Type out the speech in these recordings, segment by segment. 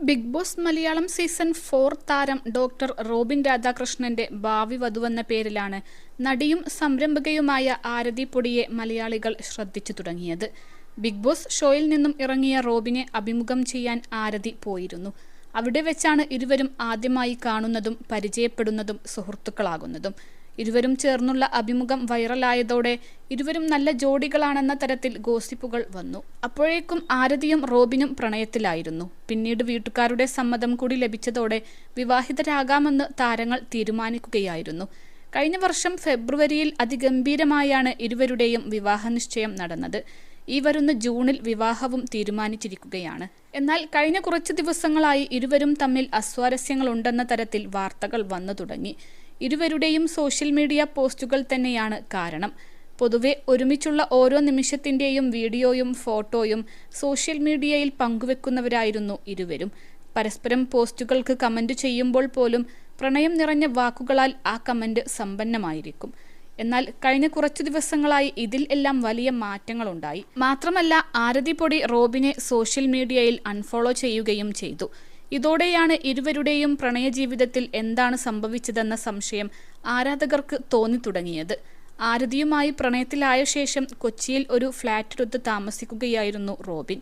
Bigg Boss Malayalam season four താരം doctor Robin രാധാകൃഷ്ണന്റെ ഭാവി വധുവെന്ന പേരിലാണ് നടിയും സംരംഭകയുമായ ആരതി പൊടിയെ മലയാളികൾ ശ്രദ്ധിച്ചു തുടങ്ങിയത്. ബിഗ് ബോസ് ഷോയിൽ നിന്നും ഇറങ്ങിയ റോബിനെ അഭിമുഖം ചെയ്യാൻ ആരതി പോയിരുന്നു. അവിടെ വെച്ചാണ് ഇരുവരും ആദ്യമായി കാണുന്നതും പരിചയപ്പെടുന്നതും സുഹൃത്തുക്കളാകുന്നതും. ഇരുവരും ചേർന്നുള്ള അഭിമുഖം വൈറലായതോടെ ഇരുവരും നല്ല ജോഡികളാണെന്ന തരത്തിൽ ഗോസിപ്പുകൾ വന്നു. അപ്പോഴേക്കും ആരതിയും റോബിനും പ്രണയത്തിലായിരുന്നു. പിന്നീട് വീട്ടുകാരുടെ സമ്മതം കൂടി ലഭിച്ചതോടെ വിവാഹിതരാകാമെന്ന് താരങ്ങൾ തീരുമാനിക്കുകയായിരുന്നു. കഴിഞ്ഞ വർഷം ഫെബ്രുവരിയിൽ അതിഗംഭീരമായാണ് ഇരുവരുടെയും വിവാഹ നടന്നത്. ഈ വരുന്ന ജൂണിൽ വിവാഹവും തീരുമാനിച്ചിരിക്കുകയാണ്. എന്നാൽ കഴിഞ്ഞ കുറച്ച് ദിവസങ്ങളായി ഇരുവരും തമ്മിൽ അസ്വാരസ്യങ്ങളുണ്ടെന്ന തരത്തിൽ വാർത്തകൾ വന്നു തുടങ്ങി. ഇരുവരുടെയും സോഷ്യൽ മീഡിയ പോസ്റ്റുകൾ തന്നെയാണ് കാരണം. പൊതുവെ ഒരുമിച്ചുള്ള ഓരോ നിമിഷത്തിന്റെയും വീഡിയോയും ഫോട്ടോയും സോഷ്യൽ മീഡിയയിൽ പങ്കുവെക്കുന്നവരായിരുന്നു ഇരുവരും. പരസ്പരം പോസ്റ്റുകൾക്ക് കമന്റ് ചെയ്യുമ്പോൾ പോലും പ്രണയം നിറഞ്ഞ വാക്കുകളാൽ ആ കമന്റ് സമ്പന്നമായിരിക്കും. എന്നാൽ കഴിഞ്ഞ കുറച്ചു ദിവസങ്ങളായി ഇതിൽ എല്ലാം വലിയ മാറ്റങ്ങളുണ്ടായി. മാത്രമല്ല ആരതി പൊടി റോബിനെ സോഷ്യൽ മീഡിയയിൽ അൺഫോളോ ചെയ്യുകയും ചെയ്തു. ഇതോടെയാണ് ഇരുവരുടെയും പ്രണയജീവിതത്തിൽ എന്താണ് സംഭവിച്ചതെന്ന സംശയം ആരാധകർക്ക് തോന്നി തുടങ്ങിയത്. ആരതിയുമായി പ്രണയത്തിലായ ശേഷം കൊച്ചിയിൽ ഒരു ഫ്ളാറ്റിനൊത്ത് താമസിക്കുകയായിരുന്നു റോബിൻ.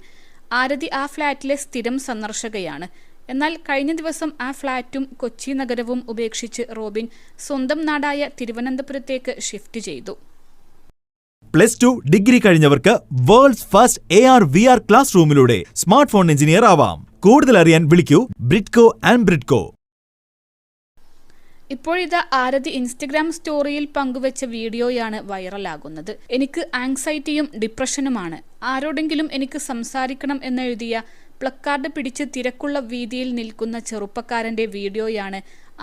ആരതി ആ ഫ്ളാറ്റിലെ സ്ഥിരം സന്ദർശകയാണ്. എന്നാൽ കഴിഞ്ഞ ദിവസം ആ ഫ്ളാറ്റും കൊച്ചി നഗരവും ഉപേക്ഷിച്ച് റോബിൻ സ്വന്തം നാടായ തിരുവനന്തപുരത്തേക്ക് ഷിഫ്റ്റ് ചെയ്തു. Plus two degree കഴിഞ്ഞവർക്ക് world's first A R V R class റൂമിലൂടെ smart phone engineer ആവാം. കൂടുതൽ അറിയാൻ വിളിക്കൂ ബ്രിഡ്കോ ആൻഡ് ബ്രിഡ്കോ. ഇപ്പോഴിതാ ആരതി ഇൻസ്റ്റഗ്രാം സ്റ്റോറിയിൽ പങ്കുവച്ച വീഡിയോയാണ് വൈറലാകുന്നത്. എനിക്ക് ആങ്സൈറ്റിയും ഡിപ്രഷനുമാണ്. ആരോടെങ്കിലും എനിക്ക് സംസാരിക്കണം എന്നെഴുതിയ പ്ലക്കാർഡ് പിടിച്ച് തിരക്കുള്ള വീതിയിൽ നിൽക്കുന്ന ചെറുപ്പക്കാരന്റെ വീഡിയോയാണ്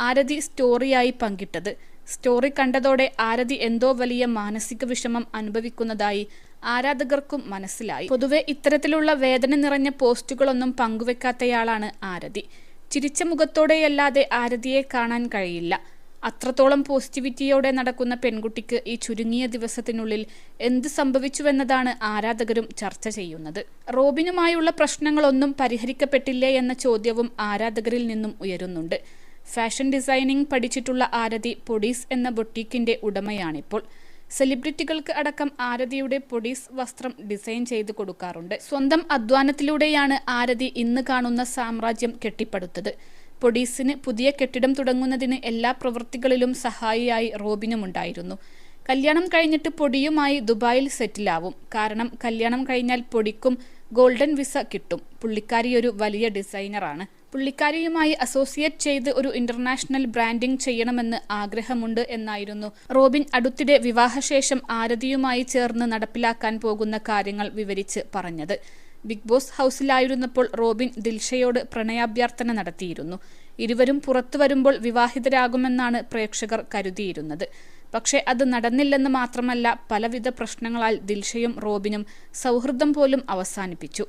ആരതി സ്റ്റോറിയായി പങ്കിട്ടത്. സ്റ്റോറി കണ്ടതോടെ ആരതി എന്തോ വലിയ മാനസിക വിഷമം അനുഭവിക്കുന്നതായി ആരാധകർക്കും മനസ്സിലായി. പൊതുവെ ഇത്തരത്തിലുള്ള വേദന നിറഞ്ഞ പോസ്റ്റുകളൊന്നും പങ്കുവെക്കാത്തയാളാണ് ആരതി. ചിരിച്ച മുഖത്തോടെയല്ലാതെ ആരതിയെ കാണാൻ കഴിയില്ല. അത്രത്തോളം പോസിറ്റിവിറ്റിയോടെ നടക്കുന്ന പെൺകുട്ടിക്ക് ഈ ചുരുങ്ങിയ ദിവസത്തിനുള്ളിൽ എന്ത് സംഭവിച്ചുവെന്നതാണ് ആരാധകരും ചർച്ച ചെയ്യുന്നത്. റോബിനുമായുള്ള പ്രശ്നങ്ങളൊന്നും പരിഹരിക്കപ്പെട്ടില്ലേ എന്ന ചോദ്യവും ആരാധകരിൽ നിന്നും ഉയരുന്നുണ്ട്. ഫാഷൻ ഡിസൈനിങ് പഠിച്ചിട്ടുള്ള ആരതി പൊടീസ് എന്ന ബൊട്ടീക്കിന്റെ ഉടമയാണിപ്പോൾ. സെലിബ്രിറ്റികൾക്ക് അടക്കം ആരതിയുടെ പൊടീസ് വസ്ത്രം ഡിസൈൻ ചെയ്ത് കൊടുക്കാറുണ്ട്. സ്വന്തം അധ്വാനത്തിലൂടെയാണ് ആരതി ഇന്ന് കാണുന്ന സാമ്രാജ്യം കെട്ടിപ്പടുത്തത്. പൊടീസിന് പുതിയ കെട്ടിടം തുടങ്ങുന്നതിന് എല്ലാ പ്രവൃത്തികളിലും സഹായിയായി റോബിനുമുണ്ടായിരുന്നു. കല്യാണം കഴിഞ്ഞിട്ട് പൊടിയുമായി ദുബായിൽ സെറ്റിലാവും. കാരണം കല്യാണം കഴിഞ്ഞാൽ പൊടിക്കും ഗോൾഡൻ വിസ കിട്ടും. പുള്ളിക്കാരി ഒരു വലിയ ഡിസൈനറാണ്. പുള്ളിക്കാരിയുമായി അസോസിയേറ്റ് ചെയ്ത് ഒരു ഇന്റർനാഷണൽ ബ്രാൻഡിംഗ് ചെയ്യണമെന്ന് ആഗ്രഹമുണ്ട് എന്നായിരുന്നു. റോബിൻ അടുത്തിടെ വിവാഹശേഷം ആരതിയുമായി ചേർന്ന് നടപ്പിലാക്കാൻ പോകുന്ന കാര്യങ്ങൾ വിവരിച്ച് പറഞ്ഞത്. ബിഗ് ബോസ് ഹൗസിലായിരുന്നപ്പോൾ റോബിൻ ദിൽഷയോട് പ്രണയാഭ്യർത്ഥന നടത്തിയിരുന്നു. ഇരുവരും പുറത്തു വരുമ്പോൾ വിവാഹിതരാകുമെന്നാണ് പ്രേക്ഷകർ കരുതിയിരുന്നത്. പക്ഷേ അത് നടന്നില്ലെന്ന് മാത്രമല്ല പലവിധ പ്രശ്നങ്ങളാൽ ദിൽഷയും റോബിനും സൗഹൃദം പോലും അവസാനിപ്പിച്ചു.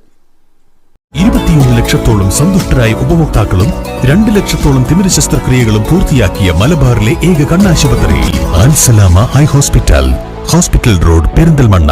ഇരുപത്തിയൊന്ന് ലക്ഷത്തോളം സന്തുഷ്ടരായ ഉപഭോക്താക്കളും രണ്ട് ലക്ഷത്തോളം തിമിര ശസ്ത്രക്രിയകളും പൂർത്തിയാക്കിയ മലബാറിലെ ഏക കണ്ണാശുപത്രി eye hospital. Hospital road Perinthalmanna.